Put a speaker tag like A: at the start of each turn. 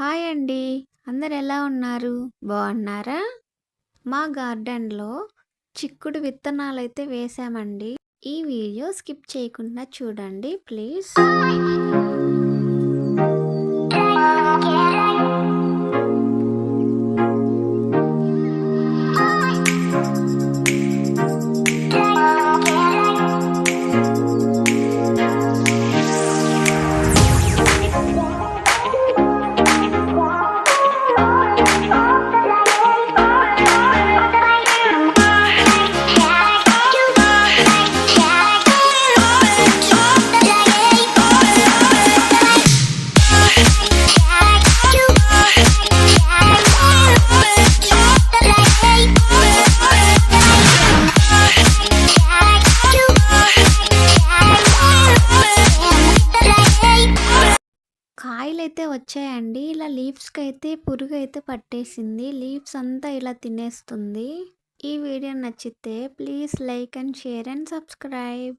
A: Hi అండి. అందరు ఎలా ఉన్నారు? బాగున్నారా? మా గార్డెన్లో చిక్కుడు విత్తనాలు అయితే వేసామండి. ఈ వీడియో స్కిప్ చేయకుండా చూడండి ప్లీజ్. కాయలైతే వచ్చాయండి. ఇలా లీవ్స్కి అయితే పురుగు అయితే పట్టేసింది. లీవ్స్ అంతా ఇలా తినేస్తుంది. ఈ వీడియో నచ్చితే please like and share and subscribe.